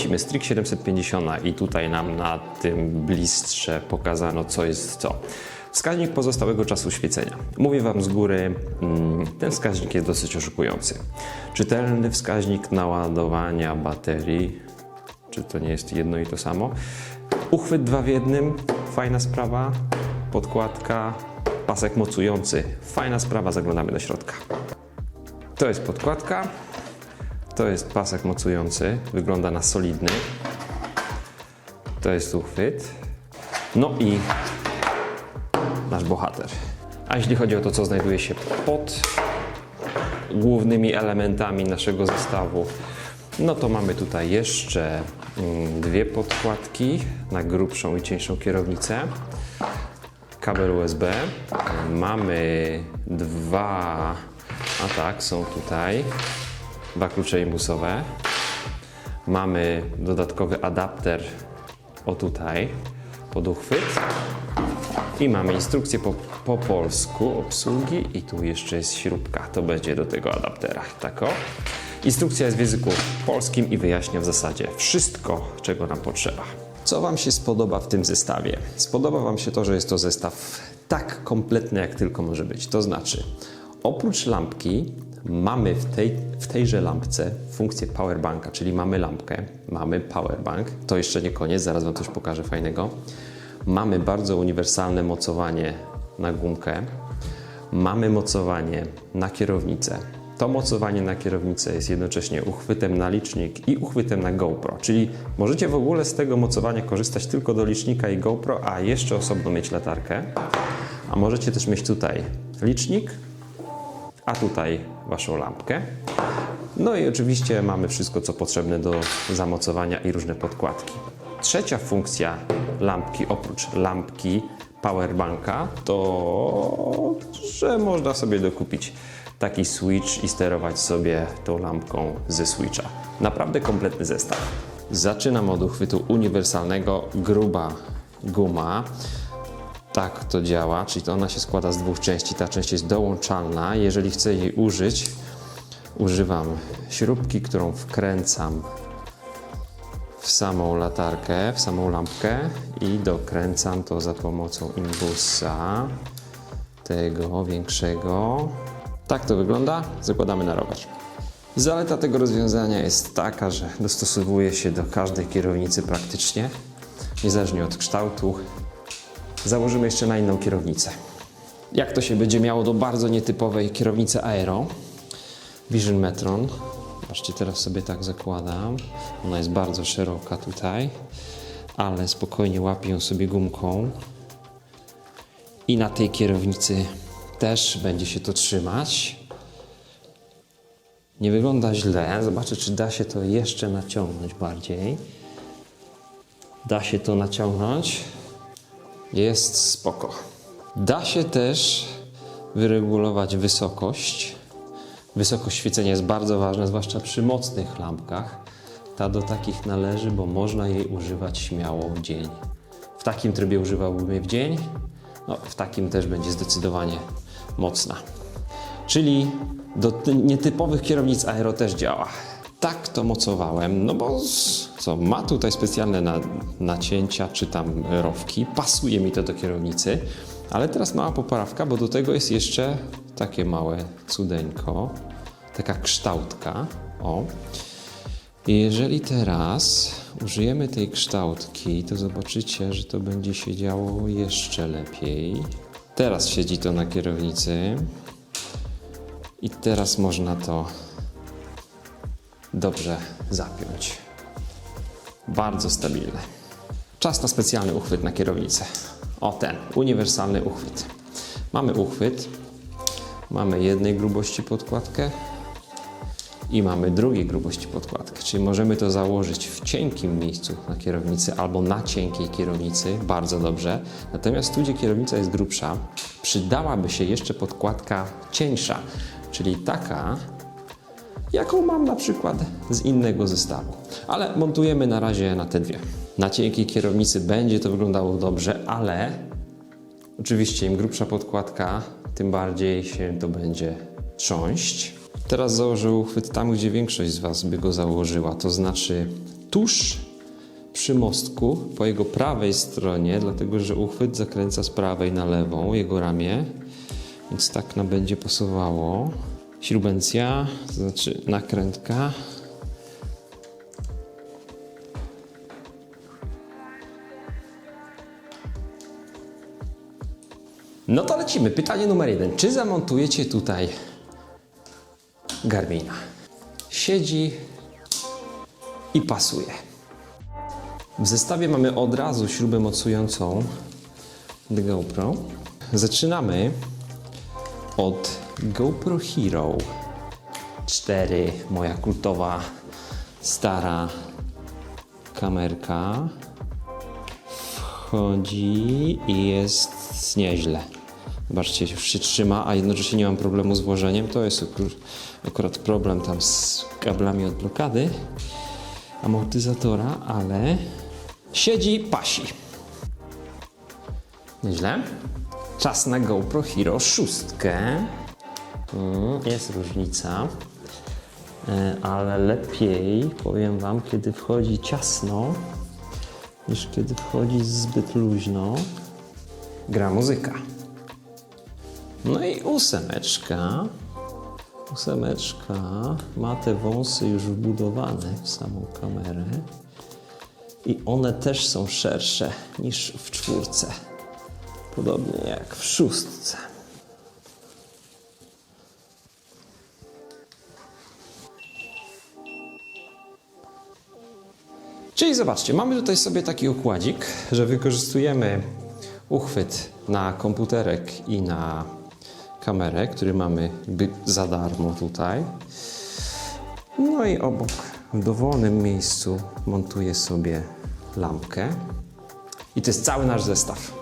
Lecimy, Strix 750 i tutaj nam na tym blistrze pokazano co jest co. Wskaźnik pozostałego czasu świecenia. Mówię Wam z góry, mm, ten wskaźnik jest dosyć oszukujący. Czytelny wskaźnik naładowania baterii, czy to nie jest jedno i to samo. Uchwyt dwa w jednym, fajna sprawa. Podkładka, pasek mocujący, fajna sprawa, zaglądamy do środka. To jest podkładka, to jest pasek mocujący, wygląda na solidny. To jest uchwyt. No i nasz bohater. A jeśli chodzi o to, co znajduje się pod głównymi elementami naszego zestawu, no to mamy tutaj jeszcze mm, dwie podkładki na grubszą i cieńszą kierownicę, kabel USB, mamy dwa, a tak, są tutaj dwa klucze imbusowe, mamy dodatkowy adapter o tutaj pod uchwyt i mamy instrukcję po, po polsku obsługi i tu jeszcze jest śrubka, to będzie do tego adaptera, tak o. Instrukcja jest w języku polskim i wyjaśnia w zasadzie wszystko, czego nam potrzeba. Co Wam się spodoba w tym zestawie? Spodoba Wam się to, że jest to zestaw tak kompletny, jak tylko może być. To znaczy, oprócz lampki mamy w, tej, w tejże lampce funkcję powerbanka, czyli mamy lampkę, mamy powerbank. To jeszcze nie koniec, zaraz Wam coś pokażę fajnego. Mamy bardzo uniwersalne mocowanie na gumkę. Mamy mocowanie na kierownicę. To mocowanie na kierownicę jest jednocześnie uchwytem na licznik i uchwytem na GoPro, czyli możecie w ogóle z tego mocowania korzystać tylko do licznika i GoPro, a jeszcze osobno mieć latarkę. A możecie też mieć tutaj licznik, a tutaj Waszą lampkę. No i oczywiście mamy wszystko, co potrzebne do zamocowania i różne podkładki. Trzecia funkcja lampki, oprócz lampki powerbanka, to że można sobie dokupić taki switch i sterować sobie tą lampką ze switcha. Naprawdę kompletny zestaw. Zaczynam od uchwytu uniwersalnego, gruba guma. Tak to działa, czyli to ona się składa z dwóch części. Ta część jest dołączalna. Jeżeli chcę jej użyć, używam śrubki, którą wkręcam w samą latarkę, w samą lampkę i dokręcam to za pomocą imbusa tego większego. Tak to wygląda. Zakładamy na rower. Zaleta tego rozwiązania jest taka, że dostosowuje się do każdej kierownicy praktycznie, niezależnie od kształtu. Założymy jeszcze na inną kierownicę. Jak to się będzie miało do bardzo nietypowej kierownicy Aero Vision Metron. Zobaczcie, teraz sobie tak zakładam. Ona jest bardzo szeroka tutaj, ale spokojnie łapię ją sobie gumką. I na tej kierownicy też będzie się to trzymać. Nie wygląda źle. Zobaczę, czy da się to jeszcze naciągnąć bardziej. Da się to naciągnąć. Jest spoko. Da się też wyregulować wysokość. Wysokość świecenia jest bardzo ważna, zwłaszcza przy mocnych lampkach. Ta do takich należy, bo można jej używać śmiało w dzień. W takim trybie używałbym jej w dzień, no, w takim też będzie zdecydowanie mocna. Czyli do ty- nietypowych kierownic aero też działa. Tak to mocowałem, no bo z- co, ma tutaj specjalne na, nacięcia czy tam rowki, pasuje mi to do kierownicy, ale teraz mała poprawka, bo do tego jest jeszcze takie małe cudeńko, taka kształtka, o. I jeżeli teraz użyjemy tej kształtki, to zobaczycie, że to będzie się działo jeszcze lepiej. Teraz siedzi to na kierownicy i teraz można to dobrze zapiąć. Bardzo stabilne. Czas na specjalny uchwyt na kierownicę. O ten, uniwersalny uchwyt. Mamy uchwyt, mamy jednej grubości podkładkę i mamy drugiej grubości podkładkę, czyli możemy to założyć w cienkim miejscu na kierownicy albo na cienkiej kierownicy, bardzo dobrze. Natomiast tu, gdzie kierownica jest grubsza, przydałaby się jeszcze podkładka cieńsza, czyli taka, jaką mam na przykład z innego zestawu. Ale montujemy na razie na te dwie. Na cienkiej kierownicy będzie to wyglądało dobrze, ale oczywiście im grubsza podkładka, tym bardziej się to będzie trząść. Teraz założę uchwyt tam, gdzie większość z Was by go założyła, to znaczy tuż przy mostku, po jego prawej stronie, dlatego że uchwyt zakręca z prawej na lewą, jego ramię, więc tak nam będzie pasowało. Śrubencja, to znaczy nakrętka. No to lecimy. Pytanie numer jeden. Czy zamontujecie tutaj Garmina? Siedzi i pasuje. W zestawie mamy od razu śrubę mocującą GoPro. Zaczynamy od GoPro Hero 4, moja kultowa, stara kamerka. Wchodzi i jest nieźle. Zobaczcie, już się trzyma, a jednocześnie nie mam problemu z włożeniem. To jest akurat- problem tam z kablami od blokady amortyzatora, ale siedzi, pasi. Nieźle. Czas na GoPro Hero 6. Mm, Jest różnica, E, ale lepiej, powiem Wam, kiedy wchodzi ciasno, niż kiedy wchodzi zbyt luźno. Gra muzyka. No i ósemeczka. Ósemeczka ma te wąsy już wbudowane w samą kamerę. I one też są szersze niż w czwórce. Podobnie jak w szóstce. Czyli zobaczcie, mamy tutaj sobie taki układzik, że wykorzystujemy uchwyt na komputerek i na kamerę, który mamy za darmo tutaj. No i obok, w dowolnym miejscu montuję sobie lampkę. I to jest cały nasz zestaw.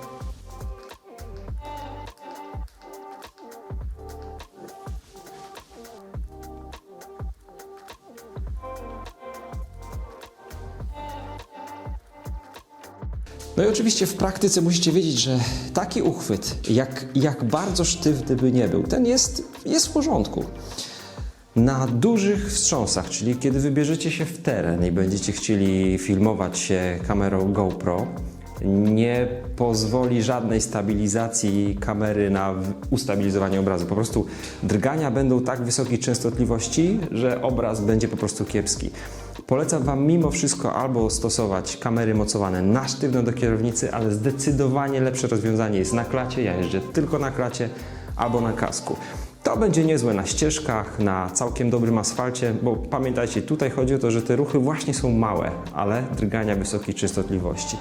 Oczywiście w praktyce musicie wiedzieć, że taki uchwyt, jak, jak bardzo sztywny by nie był, ten jest, jest w porządku. Na dużych wstrząsach, czyli kiedy wybierzecie się w teren i będziecie chcieli filmować się kamerą GoPro, nie pozwoli żadnej stabilizacji kamery na ustabilizowanie obrazu. Po prostu drgania będą tak wysokiej częstotliwości, że obraz będzie po prostu kiepski. Polecam Wam mimo wszystko albo stosować kamery mocowane na sztywno do kierownicy, ale zdecydowanie lepsze rozwiązanie jest na klacie. Ja jeżdżę tylko na klacie albo na kasku. To będzie niezłe na ścieżkach, na całkiem dobrym asfalcie, bo pamiętajcie, tutaj chodzi o to, że te ruchy właśnie są małe, ale drgania wysokiej częstotliwości.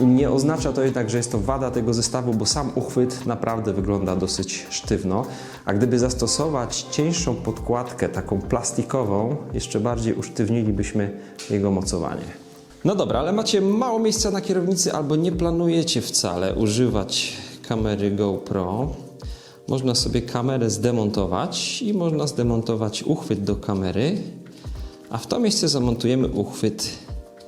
I nie oznacza to jednak, że jest to wada tego zestawu, bo sam uchwyt naprawdę wygląda dosyć sztywno, a gdyby zastosować cieńszą podkładkę, taką plastikową, jeszcze bardziej usztywnilibyśmy jego mocowanie. No dobra, ale macie mało miejsca na kierownicy albo nie planujecie wcale używać kamery GoPro, można sobie kamerę zdemontować i można zdemontować uchwyt do kamery, a w to miejsce zamontujemy uchwyt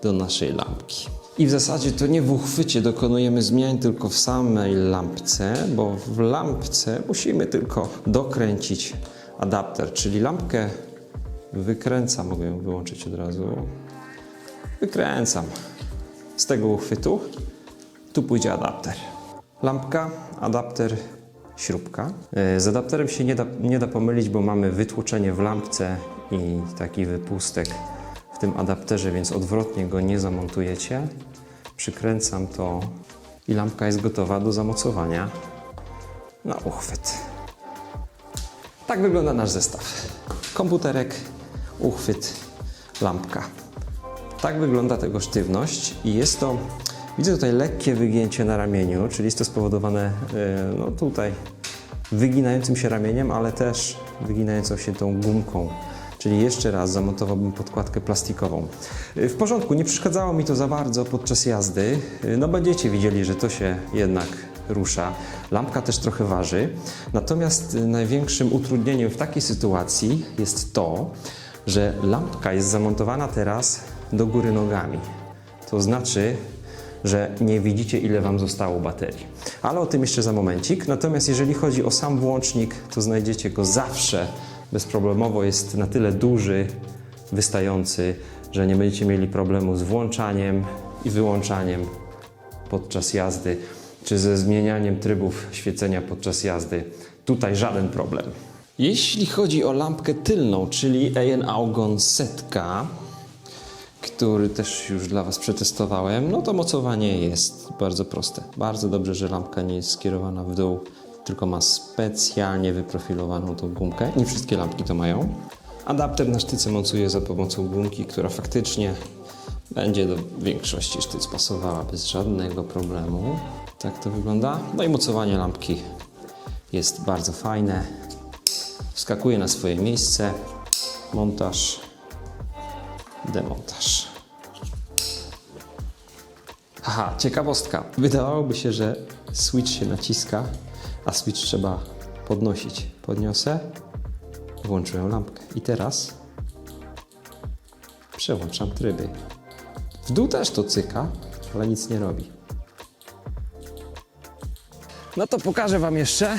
do naszej lampki. I w zasadzie to nie w uchwycie dokonujemy zmian, tylko w samej lampce, bo w lampce musimy tylko dokręcić adapter, czyli lampkę wykręcam, mogę ją wyłączyć od razu. Wykręcam z tego uchwytu. Tu pójdzie adapter. Lampka, adapter, śrubka. E, Z adapterem się nie da, nie da pomylić, bo mamy wytłoczenie w lampce i taki wypustek w tym adapterze, więc odwrotnie go nie zamontujecie. Przykręcam to i lampka jest gotowa do zamocowania na uchwyt. Tak wygląda nasz zestaw. Komputerek, uchwyt, lampka. Tak wygląda tego sztywność i jest to, widzę tutaj lekkie wygięcie na ramieniu, czyli jest to spowodowane e, no tutaj wyginającym się ramieniem, ale też wyginającą się tą gumką. Czyli jeszcze raz zamontowałbym podkładkę plastikową. E, W porządku, nie przeszkadzało mi to za bardzo podczas jazdy. E, No będziecie widzieli, że to się jednak rusza. Lampka też trochę waży. Natomiast największym utrudnieniem w takiej sytuacji jest to, że lampka jest zamontowana teraz do góry nogami. To znaczy, że nie widzicie, ile Wam zostało baterii. Ale o tym jeszcze za momencik. Natomiast jeżeli chodzi o sam włącznik, to znajdziecie go zawsze bezproblemowo. Jest na tyle duży, wystający, że nie będziecie mieli problemu z włączaniem i wyłączaniem podczas jazdy, czy ze zmienianiem trybów świecenia podczas jazdy. Tutaj żaden problem. Jeśli chodzi o lampkę tylną, czyli EN Augon Setka, który też już dla Was przetestowałem, no to mocowanie jest bardzo proste. Bardzo dobrze, że lampka nie jest skierowana w dół, tylko ma specjalnie wyprofilowaną tą gumkę. Nie wszystkie lampki to mają. Adapter na sztyce mocuję za pomocą gumki, która faktycznie będzie do większości sztyc pasowała bez żadnego problemu. Tak to wygląda. No i mocowanie lampki jest bardzo fajne. Wskakuje na swoje miejsce. Montaż, demontaż. Aha, ciekawostka. Wydawałoby się, że switch się naciska, a switch trzeba podnosić. Podniosę, włączyłem lampkę. I teraz przełączam tryby. W dół też to cyka, ale nic nie robi. No to pokażę Wam jeszcze,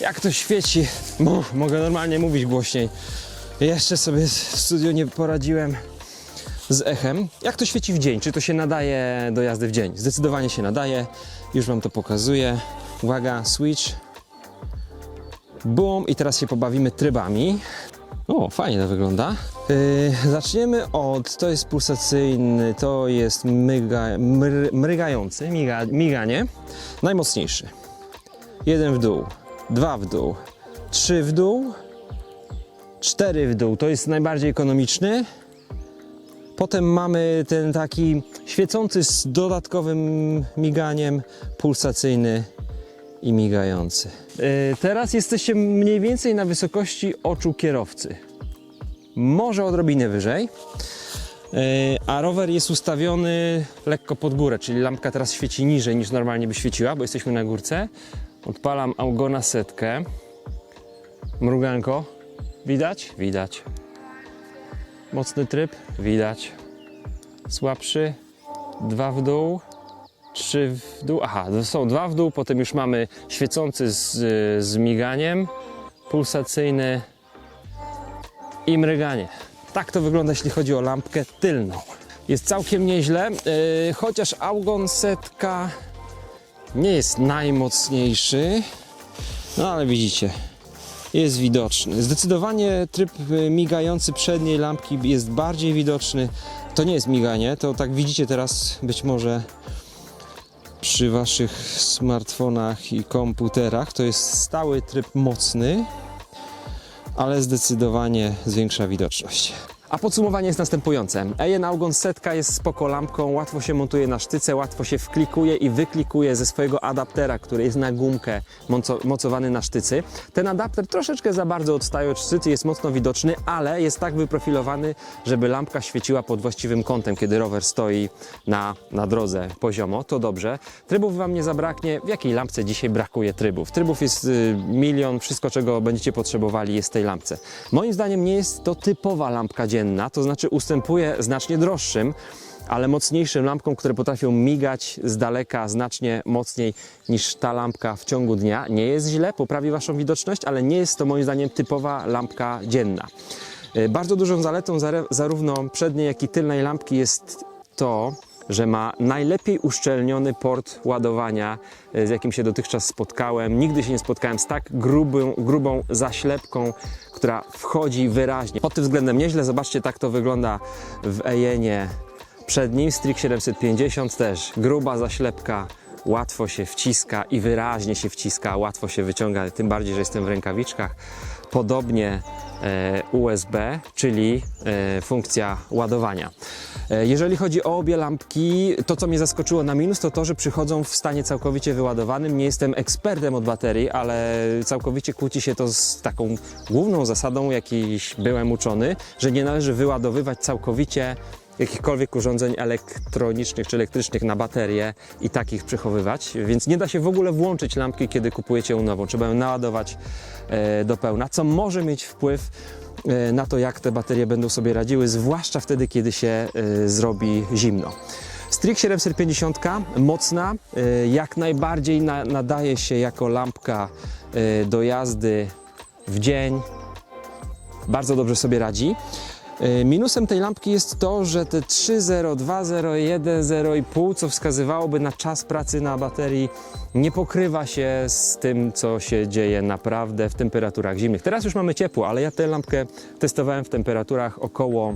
jak to świeci. Mogę normalnie mówić głośniej. Jeszcze sobie w studiu nie poradziłem z echem. Jak to świeci w dzień? Czy to się nadaje do jazdy w dzień? Zdecydowanie się nadaje. Już Wam to pokazuję. Uwaga, switch. Boom. I teraz się pobawimy trybami. O, fajnie to wygląda. Yy, zaczniemy od, to jest pulsacyjny, to jest myga, mry, mrygający, miga, miganie. Najmocniejszy. Jeden w dół, dwa w dół, trzy w dół, cztery w dół. To jest najbardziej ekonomiczny. Potem mamy ten taki świecący z dodatkowym miganiem, pulsacyjny i migający. Yy, teraz jesteście mniej więcej na wysokości oczu kierowcy. Może odrobinę wyżej. Yy, A rower jest ustawiony lekko pod górę, czyli lampka teraz świeci niżej niż normalnie by świeciła, bo jesteśmy na górce. Odpalam Augona setkę. Mruganko. Widać? Widać. Mocny tryb? Widać. Słabszy? Dwa w dół. Trzy w dół. Aha, są dwa w dół, potem już mamy świecący z, z miganiem, pulsacyjny i mryganie. Tak to wygląda, jeśli chodzi o lampkę tylną. Jest całkiem nieźle, yy, chociaż Augon setka nie jest najmocniejszy, no ale widzicie, jest widoczny. Zdecydowanie tryb y, migający przedniej lampki jest bardziej widoczny. To nie jest miganie, to tak widzicie teraz być może przy waszych smartfonach i komputerach. To jest stały tryb mocny, ale zdecydowanie zwiększa widoczność. A podsumowanie jest następujące. EN Augon setka jest spoko lampką, łatwo się montuje na sztyce, łatwo się wklikuje i wyklikuje ze swojego adaptera, który jest na gumkę moco, mocowany na sztycy. Ten adapter troszeczkę za bardzo odstaje od sztycy, jest mocno widoczny, ale jest tak wyprofilowany, żeby lampka świeciła pod właściwym kątem, kiedy rower stoi na, na drodze poziomo. To dobrze. Trybów Wam nie zabraknie. W jakiej lampce dzisiaj brakuje trybów? Trybów jest y, milion, wszystko czego będziecie potrzebowali jest w tej lampce. Moim zdaniem nie jest to typowa lampka dzienna, to znaczy ustępuje znacznie droższym, ale mocniejszym lampkom, które potrafią migać z daleka znacznie mocniej niż ta lampka w ciągu dnia. Nie jest źle, poprawi Waszą widoczność, ale nie jest to moim zdaniem typowa lampka dzienna. Y, Bardzo dużą zaletą zarówno przedniej, jak i tylnej lampki jest to, że ma najlepiej uszczelniony port ładowania, y, z jakim się dotychczas spotkałem. Nigdy się nie spotkałem z tak grubą, grubą zaślepką, która wchodzi wyraźnie. Pod tym względem nieźle. Zobaczcie, tak to wygląda w Ejenie przednim. Strix 750 też gruba zaślepka, łatwo się wciska i wyraźnie się wciska, łatwo się wyciąga, tym bardziej, że jestem w rękawiczkach. Podobnie e, USB, czyli e, funkcja ładowania. E, Jeżeli chodzi o obie lampki, to co mnie zaskoczyło na minus, to to, że przychodzą w stanie całkowicie wyładowanym. Nie jestem ekspertem od baterii, ale całkowicie kłóci się to z taką główną zasadą, jakiejś byłem uczony, że nie należy wyładowywać całkowicie jakichkolwiek urządzeń elektronicznych czy elektrycznych na baterie i takich przechowywać, więc nie da się w ogóle włączyć lampki, kiedy kupujecie ją nową. Trzeba ją naładować e, do pełna, co może mieć wpływ e, na to, jak te baterie będą sobie radziły, zwłaszcza wtedy, kiedy się e, zrobi zimno. Strix 750 mocna, jak najbardziej na, nadaje się jako lampka do jazdy w dzień, bardzo dobrze sobie radzi. Y, Minusem tej lampki jest to, że te 3.0, 2.0, 1.0 i pół, co wskazywałoby na czas pracy na baterii, nie pokrywa się z tym, co się dzieje naprawdę w temperaturach zimnych. Teraz już mamy ciepło, ale ja tę lampkę testowałem w temperaturach około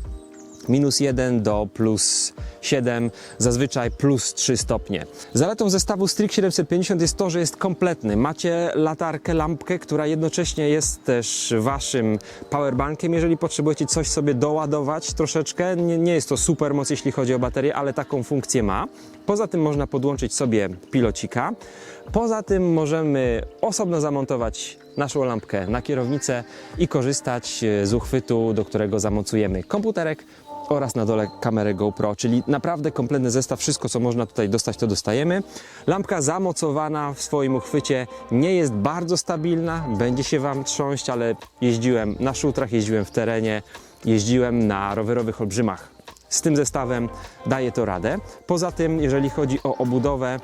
minus 1 do plus 7, zazwyczaj plus 3 stopnie. Zaletą zestawu Strix 750 jest to, że jest kompletny. Macie latarkę, lampkę, która jednocześnie jest też waszym powerbankiem, jeżeli potrzebujecie coś sobie doładować troszeczkę. Nie, nie jest to super moc, jeśli chodzi o baterię, ale taką funkcję ma. Poza tym można podłączyć sobie pilocika. Poza tym możemy osobno zamontować naszą lampkę na kierownicę i korzystać z uchwytu, do którego zamocujemy komputerek oraz na dole kamerę GoPro, czyli naprawdę kompletny zestaw, wszystko co można tutaj dostać to dostajemy. Lampka zamocowana w swoim uchwycie nie jest bardzo stabilna, będzie się Wam trząść, ale jeździłem na szutrach, jeździłem w terenie, jeździłem na rowerowych olbrzymach. Z tym zestawem daje to radę. Poza tym, jeżeli chodzi o obudowę,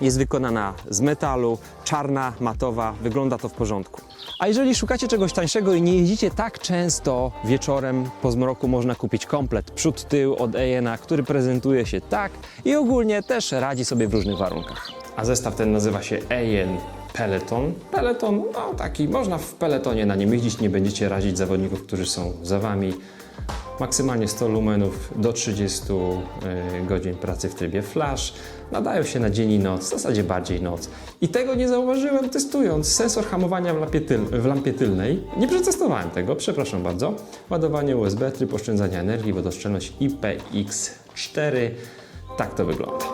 jest wykonana z metalu, czarna, matowa, wygląda to w porządku. A jeżeli szukacie czegoś tańszego i nie jeździcie tak często wieczorem po zmroku, można kupić komplet przód, tył od Ejena, który prezentuje się tak i ogólnie też radzi sobie w różnych warunkach. A zestaw ten nazywa się Ejen Peloton. Peloton, no taki, można w peletonie na nim jeździć, nie będziecie razić zawodników, którzy są za wami. Maksymalnie 100 lumenów do 30 y, godzin pracy w trybie flash. Nadają się na dzień i noc, w zasadzie bardziej noc. I tego nie zauważyłem testując sensor hamowania w lampie, tyl, w lampie tylnej. Nie przetestowałem tego, przepraszam bardzo. Ładowanie USB, tryb oszczędzania energii, wodoszczelność IPX4. Tak to wygląda.